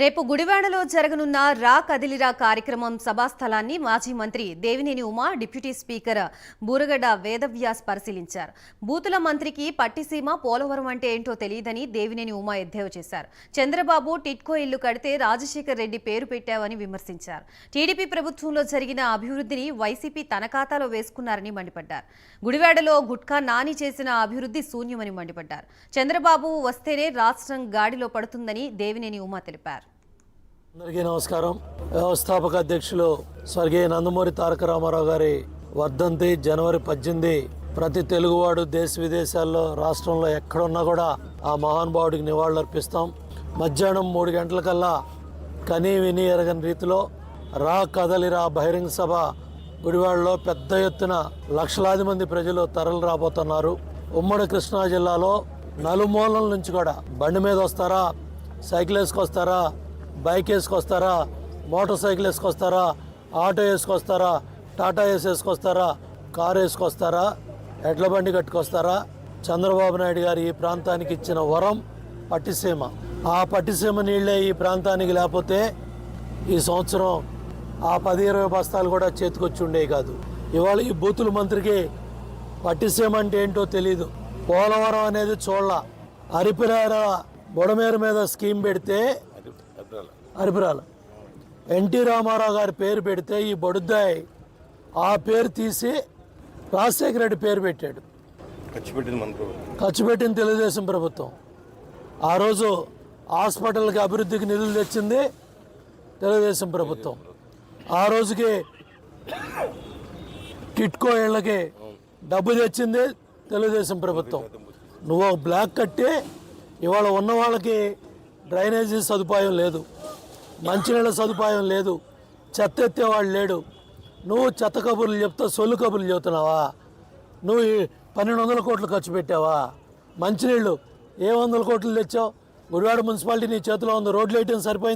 రేపు గుడివాడలో జరగనున్న రా కదిలిరా కార్యక్రమం సభాస్థలాన్ని మాజీ మంత్రి దేవినేని ఉమా డిప్యూటీ స్పీకర్ బూరగడ్డ వేదవ్యాస్ పరిశీలించారు. బూతుల మంత్రికి పట్టిసీమ పోలవరం అంటే ఏంటో తెలియదని దేవినేని ఉమా ఎద్దేవ చేశారు. చంద్రబాబు టిట్కో ఇల్లు కడితే రాజశేఖర్ రెడ్డి పేరు పెట్టావని విమర్శించారు. టీడీపీ ప్రభుత్వంలో జరిగిన అభివృద్ధిని వైసీపీ తన ఖాతాలో వేసుకున్నారని మండిపడ్డారు. గుడివాడలో గుట్కా నాని చేసిన అభివృద్ధి శూన్యమని మండిపడ్డారు. చంద్రబాబు వస్తేనే రాష్ట్రం గాడిలో పడుతుందని దేవినేని ఉమా తెలిపారు. అందరికీ నమస్కారం. వ్యవస్థాపక అధ్యక్షులు స్వర్గీయ నందమూరి తారక రామారావు గారి వర్ధంతి జనవరి పద్దెనిమిది ప్రతి తెలుగువాడు దేశ విదేశాల్లో రాష్ట్రంలో ఎక్కడున్నా కూడా ఆ మహానుభావుడికి నివాళులర్పిస్తాం. మధ్యాహ్నం మూడు గంటలకల్లా కనీ విని ఎరగని రీతిలో రా కదలిరా బహిరంగ సభ గుడివాడలో పెద్ద ఎత్తున లక్షలాది మంది ప్రజలు తరలి రాబోతున్నారు. ఉమ్మడి కృష్ణా జిల్లాలో నలుమూలల నుంచి కూడా బండి మీద వస్తారా సైకిల్ వేసుకొస్తారా బైక్ వేసుకొస్తారా? మోటార్ సైకిల్ వేసుకొస్తారా? ఆటో వేసుకొస్తారా? టాటా ఏస్ వేసుకొస్తారా? కారు వేసుకొస్తారా? ఎడ్ల బండి కట్టుకొస్తారా? చంద్రబాబు నాయుడు గారు ఈ ప్రాంతానికి ఇచ్చిన వరం పట్టిసీమ. ఆ పట్టిసీమ నీళ్ళే ఈ ప్రాంతానికి లేకపోతే ఈ సంవత్సరం ఆ పది ఇరవై బస్తాలు కూడా చేతికొచ్చి ఉండేవి కాదు. ఇవాళ ఈ బూతుల మంత్రికి పట్టిసీమ అంటే ఏంటో తెలియదు పోలవరం అనేది చూడాల అరిపిరార బుడమేరు మీద స్కీమ్ పెడితే అరిపిరాల. ఎన్టీ రామారావు గారి పేరు పెడితే ఈ బొడుద్దాయి ఆ పేరు తీసి రాజశేఖర రెడ్డి పేరు పెట్టాడు. ఖర్చు పెట్టింది ఖర్చు పెట్టిన తెలుగుదేశం ప్రభుత్వం. ఆ రోజు హాస్పిటల్కి అభివృద్ధికి నిధులు తెచ్చింది తెలుగుదేశం ప్రభుత్వం. ఆ రోజుకి కిట్కో ఇళ్ళకి డబ్బు తెచ్చింది తెలుగుదేశం ప్రభుత్వం. నువ్వు బ్లాక్ కట్టి ఇవాళ ఉన్న వాళ్ళకి డ్రైనేజీ సదుపాయం లేదు. మంచినీళ్ళ సదుపాయం లేదు. చెత్త ఎత్తేవాడు లేడు. నువ్వు చెత్త కబుర్లు చెప్తా సొల్లు కబుర్లు చెబుతున్నావా? నువ్వు పన్నెండు వందల కోట్లు ఖర్చు పెట్టావా? మంచినీళ్ళు ఏ వందల కోట్లు తెచ్చావు? గుడివాడ మున్సిపాలిటీ నీ చేతిలో ఉంది రోడ్లు వేయటం సరిపోయింది?